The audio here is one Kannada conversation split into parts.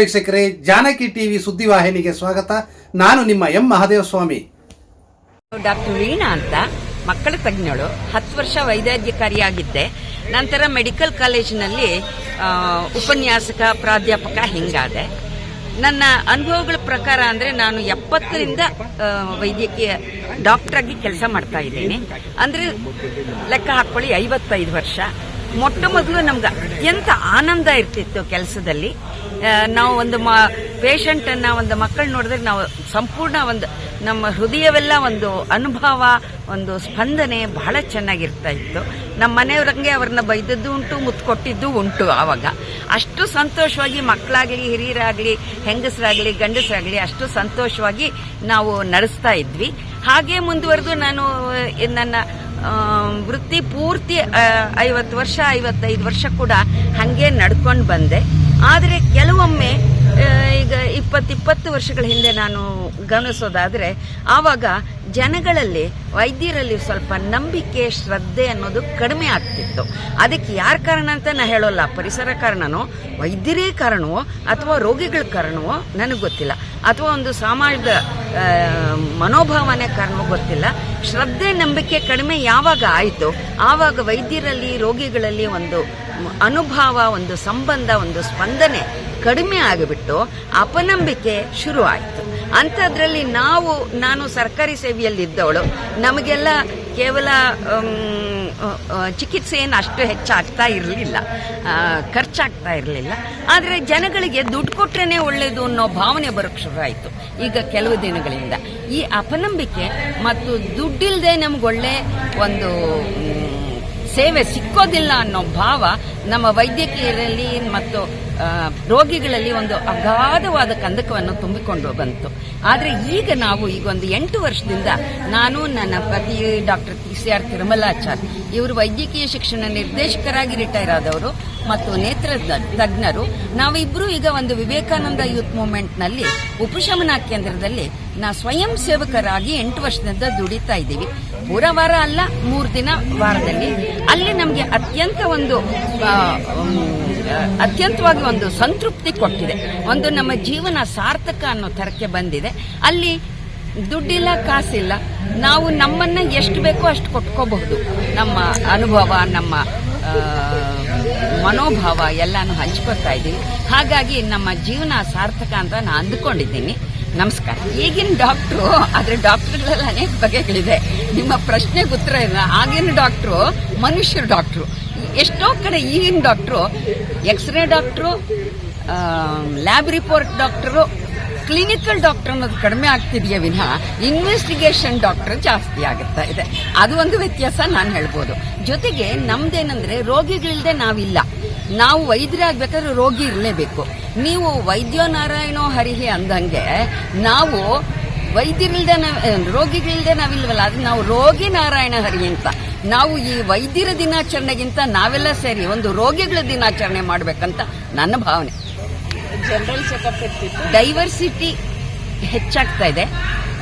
ವೀಕ್ಷಕರೇ, ಜಾನಕಿ ಟಿವಿ ಸುದ್ದಿವಾಹಿನಿಗೆ ಸ್ವಾಗತ. ನಾನು ನಿಮ್ಮ ಎಂ ಮಹಾದೇವಸ್ವಾಮಿ. ಡಾಕ್ಟರ್ ವೀಣಾ ಅಂತ, ಮಕ್ಕಳ ತಜ್ಞಳು, ಹತ್ತು ವರ್ಷ ವೈದ್ಯಾಧಿಕಾರಿಯಾಗಿದ್ದೆ. ನಂತರ ಮೆಡಿಕಲ್ ಕಾಲೇಜಿನಲ್ಲಿ ಉಪನ್ಯಾಸಕ, ಪ್ರಾಧ್ಯಾಪಕ ಹಿಂಗಾದೆ. ನನ್ನ ಅನುಭವಗಳ ಪ್ರಕಾರ ಅಂದರೆ ನಾನು ಎಪ್ಪತ್ತರಿಂದ ವೈದ್ಯಕೀಯ ಡಾಕ್ಟರ್ ಆಗಿ ಕೆಲಸ ಮಾಡ್ತಾ ಇದ್ದೀನಿ. ಅಂದರೆ ಲೆಕ್ಕ ಹಾಕೊಳ್ಳಿ ಐವತ್ತೈದು ವರ್ಷ. ಮೊಟ್ಟ ಮೊದಲು ನಮ್ಗೆ ಅತ್ಯಂತ ಆನಂದ ಇರ್ತಿತ್ತು ಕೆಲಸದಲ್ಲಿ. ನಾವು ಒಂದು ಮ ಪೇಷಂಟನ್ನು ಒಂದು ಮಕ್ಕಳು ನೋಡಿದ್ರೆ ನಾವು ಸಂಪೂರ್ಣ ಒಂದು ನಮ್ಮ ಹೃದಯವೆಲ್ಲ ಒಂದು ಅನುಭವ, ಒಂದು ಸ್ಪಂದನೆ ಬಹಳ ಚೆನ್ನಾಗಿರ್ತಾ ಇತ್ತು. ನಮ್ಮ ಮನೆಯವ್ರಂಗೆ ಅವ್ರನ್ನ ಬೈದದ್ದು ಉಂಟು, ಮುತ್ಕೊಟ್ಟಿದ್ದು ಉಂಟು ಆವಾಗ. ಅಷ್ಟು ಸಂತೋಷವಾಗಿ ಮಕ್ಕಳಾಗಲಿ ಹಿರಿಯರಾಗಲಿ, ಹೆಂಗಸರಾಗಲಿ, ಗಂಡಸರಾಗಲಿ ಅಷ್ಟು ಸಂತೋಷವಾಗಿ ನಾವು ನಡೆಸ್ತಾ ಇದ್ವಿ. ಹಾಗೆ ಮುಂದುವರೆದು ನಾನು ನನ್ನ ವೃತ್ತಿ ಪೂರ್ತಿ ಐವತ್ತು ವರ್ಷ ಐವತ್ತೈದು ವರ್ಷ ಕೂಡ ಹಾಗೆ ನಡ್ಕೊಂಡು ಬಂದೆ. ಆದರೆ ಕೆಲವೊಮ್ಮೆ ಈಗ ಇಪ್ಪತ್ತಿಪ್ಪತ್ತು ವರ್ಷಗಳ ಹಿಂದೆ ನಾನು ಗಮನಿಸೋದಾದರೆ, ಆವಾಗ ಜನಗಳಲ್ಲಿ, ವೈದ್ಯರಲ್ಲಿ ಸ್ವಲ್ಪ ನಂಬಿಕೆ, ಶ್ರದ್ಧೆ ಅನ್ನೋದು ಕಡಿಮೆ ಆಗ್ತಿತ್ತು. ಅದಕ್ಕೆ ಯಾರ ಕಾರಣ ಅಂತ ನಾ ಹೇಳೋಲ್ಲ. ಪರಿಸರ ಕಾರಣನೋ, ವೈದ್ಯರೇ ಕಾರಣವೋ, ಅಥವಾ ರೋಗಿಗಳ ಕಾರಣವೋ ನನಗೆ ಗೊತ್ತಿಲ್ಲ. ಅಥವಾ ಒಂದು ಸಮಾಜದ ಮನೋಭಾವನೆ ಕಾರಣವೋ ಗೊತ್ತಿಲ್ಲ. ಶ್ರದ್ಧೆ, ನಂಬಿಕೆ ಕಡಿಮೆ ಯಾವಾಗ ಆಯಿತು? ಆವಾಗ ವೈದ್ಯರಲ್ಲಿ, ರೋಗಿಗಳಲ್ಲಿ ಒಂದು ಅನುಭವ, ಒಂದು ಸಂಬಂಧ, ಒಂದು ಸ್ಪಂದನೆ ಕಡಿಮೆ ಆಗಿಬಿಟ್ಟು ಅಪನಂಬಿಕೆ ಶುರು ಆಯಿತು ಅಂಥದ್ರಲ್ಲಿ ನಾವು, ನಾನು ಸರ್ಕಾರಿ ಸೇವೆಯಲ್ಲಿದ್ದವಳು, ನಮಗೆಲ್ಲ ಕೇವಲ ಚಿಕಿತ್ಸೆ ಏನು ಅಷ್ಟು ಹೆಚ್ಚಾಗ್ತಾ ಇರಲಿಲ್ಲ. ಖರ್ಚಾಗ್ತಾ ಇರಲಿಲ್ಲ. ಆದರೆ ಜನಗಳಿಗೆ ದುಡ್ಡು ಕೊಟ್ರೇ ಒಳ್ಳೆಯದು ಅನ್ನೋ ಭಾವನೆ ಬರೋಕ್ಕೆ ಶುರುವಾಯಿತು. ಈಗ ಕೆಲವು ದಿನಗಳಿಂದ. ಈ ಅಪನಂಬಿಕೆ ಮತ್ತು ದುಡ್ಡಿಲ್ಲದೆ ನಮಗೊಳ್ಳೆ ಒಂದು ಸೇವೆ ಸಿಕ್ಕೋದಿಲ್ಲ ಅನ್ನೋ ಭಾವ ನಮ್ಮ ವೈದ್ಯಕೀಯರಲ್ಲಿ ಮತ್ತು ರೋಗಿಗಳಲ್ಲಿ ಒಂದು ಅಗಾಧವಾದ ಕಂದಕವನ್ನು ತುಂಬಿಕೊಂಡು ಬಂತು. ಆದರೆ ಈಗ ನಾವು ಈಗ ಒಂದು ಎಂಟು ವರ್ಷದಿಂದ ನಾನು, ನನ್ನ ಪತಿ doctor P C R Tirumalachar, ಇವರು ವೈದ್ಯಕೀಯ ಶಿಕ್ಷಣ ನಿರ್ದೇಶಕರಾಗಿ ರಿಟೈರ್ ಆದವರು ಮತ್ತು ನೇತ್ರ ತಜ್ಞರು ನಾವಿಬ್ಬರೂ ಈಗ ಒಂದು ವಿವೇಕಾನಂದ ಯೂತ್ ಮೂವ್ಮೆಂಟ್ನಲ್ಲಿ ಉಪಶಮನ ಕೇಂದ್ರದಲ್ಲಿ ನಾ ಸ್ವಯಂ ಸೇವಕರಾಗಿ ಎಂಟು ವರ್ಷದಿಂದ ದುಡಿತಾ ಇದ್ದೀವಿ. ಪೂರ ವಾರ ಅಲ್ಲ, ಮೂರು ದಿನ ವಾರದಲ್ಲಿ. ಅಲ್ಲಿ ನಮಗೆ ಅತ್ಯಂತ ಒಂದು ಅತ್ಯಂತವಾಗಿ ಒಂದು ಸಂತೃಪ್ತಿ ಕೊಟ್ಟಿದೆ. ಒಂದು ನಮ್ಮ ಜೀವನ ಸಾರ್ಥಕ ಅನ್ನೋ ಥರಕ್ಕೆ ಬಂದಿದೆ. ಅಲ್ಲಿ ದುಡ್ಡಿಲ್ಲ, ಕಾಸಿಲ್ಲ. ನಾವು ನಮ್ಮನ್ನ ಎಷ್ಟು ಬೇಕೋ ಅಷ್ಟು ಕೊಟ್ಕೋಬಹುದು. ನಮ್ಮ ಅನುಭವ, ನಮ್ಮ ಮನೋಭಾವ ಎಲ್ಲಾನು ಹಂಚ್ಕೊತಾ ಇದ್ದೀವಿ. ಹಾಗಾಗಿ ನಮ್ಮ ಜೀವನ ಸಾರ್ಥಕ ಅಂತ ನಾನು ಅಂದುಕೊಂಡಿದ್ದೀನಿ. ನಮಸ್ಕಾರ. ಈಗಿನ ಡಾಕ್ಟ್ರು, ಆದ್ರೆ ಡಾಕ್ಟ್ರುಗಳೆಲ್ಲ ಅನೇಕ ಬಗೆಗಳಿದೆ. ನಿಮ್ಮ ಪ್ರಶ್ನೆಗೆ ಉತ್ತರ ಇಲ್ಲ. ಆಗಿನ ಡಾಕ್ಟ್ರು ಮನುಷ್ಯರು ಡಾಕ್ಟ್ರು. ಎಷ್ಟೋ ಕಡೆ ಈಗಿನ doctor x-ray doctor lab report doctor clinical doctor ಅನ್ನೋದು ಕಡಿಮೆ ಆಗ್ತಿದೆಯೇ ವಿನಃ ಇನ್ವೆಸ್ಟಿಗೇಷನ್ ಡಾಕ್ಟರ್ ಜಾಸ್ತಿ ಆಗುತ್ತಾ ಇದೆ. ಅದು ಒಂದು ವ್ಯತ್ಯಾಸ ನಾನು ಹೇಳ್ಬೋದು. ಜೊತೆಗೆ ನಮ್ದೇನಂದ್ರೆ ರೋಗಿಗಳಿಲ್ಲದೆ ನಾವಿಲ್ಲ. ನಾವು ವೈದ್ಯರಾಗಬೇಕಾದ್ರೆ ರೋಗಿ ಇರಲೇಬೇಕು. ನೀವು ವೈದ್ಯೋ ನಾರಾಯಣೋ ಹರಿಹಿ ಅಂದಂಗೆ ನಾವು ವೈದ್ಯರಿಲ್ದೆ ನಾವು ರೋಗಿಗಳಿಲ್ದೆ ನಾವಿಲ್ವಲ್ಲ ಅದು ನಾವು ರೋಗಿ ನಾರಾಯಣ ಹರಿ ಅಂತ. ನಾವು ಈ ವೈದ್ಯರ ದಿನಾಚರಣೆಗಿಂತ ನಾವೆಲ್ಲ ಸೇರಿ ಒಂದು ರೋಗಿಗಳ ದಿನಾಚರಣೆ ಮಾಡಬೇಕಂತ ನನ್ನ ಭಾವನೆ. ಜನರಲ್ ಚೆಕಪ್ ಇರ್ತಿತ್ತು ಡೈವರ್ಸಿಟಿ ಹೆಚ್ಚಾಗ್ತಾ ಇದೆ.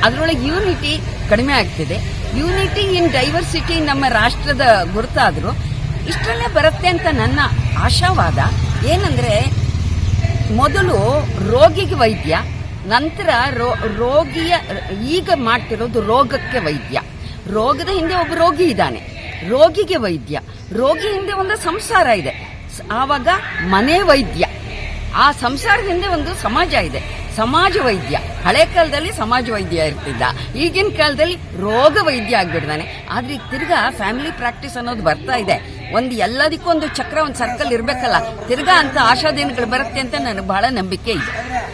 ಅದರೊಳಗೆ ಯೂನಿಟಿ ಕಡಿಮೆ ಆಗ್ತಿದೆ. ಯೂನಿಟಿ ಇನ್ ಡೈವರ್ಸಿಟಿ ನಮ್ಮ ರಾಷ್ಟ್ರದ ಗುರುತಾದರೂ. ಇಷ್ಟರಲ್ಲೇ ಬರುತ್ತೆ ಅಂತ ನನ್ನ ಆಶಾವಾದ. ಏನಂದ್ರೆ ಮೊದಲು ರೋಗಿಗೆ ವೈದ್ಯ ನಂತರ ರೋಗಿಯ, ಈಗ ಮಾಡ್ತಿರೋದು ರೋಗಕ್ಕೆ ವೈದ್ಯ. ರೋಗದ ಹಿಂದೆ ಒಬ್ಬ ರೋಗಿ ಇದ್ದಾನೆ. ರೋಗಿಗೆ ವೈದ್ಯ. ರೋಗಿ ಹಿಂದೆ ಒಂದು ಸಂಸಾರ ಇದೆ. ಆವಾಗ ಮನೆ ವೈದ್ಯ. ಆ ಸಂಸಾರದ ಹಿಂದೆ ಒಂದು ಸಮಾಜ ಇದೆ. ಸಮಾಜ ವೈದ್ಯ. ಹಳೆ ಕಾಲದಲ್ಲಿ ಸಮಾಜ ವೈದ್ಯ ಇರ್ತಿದ್ದ. ಈಗಿನ ಕಾಲದಲ್ಲಿ ರೋಗ ವೈದ್ಯ ಆಗ್ಬಿಡ್ದಾನೆ. ಆದ್ರೆ ಈಗ ತಿರ್ಗಾ ಫ್ಯಾಮಿಲಿ ಪ್ರಾಕ್ಟೀಸ್ ಅನ್ನೋದು ಬರ್ತಾ ಇದೆ. ಒಂದು ಎಲ್ಲದಕ್ಕೂ ಒಂದು ಚಕ್ರ, ಒಂದು ಸರ್ಕಲ್ ಇರ್ಬೇಕಲ್ಲ. ತಿರ್ಗಾ ಅಂತ ಆಶಾದಿನಗಳು ಬರುತ್ತೆ ಅಂತ ನನಗೆ ಬಹಳ ನಂಬಿಕೆ ಇದೆ.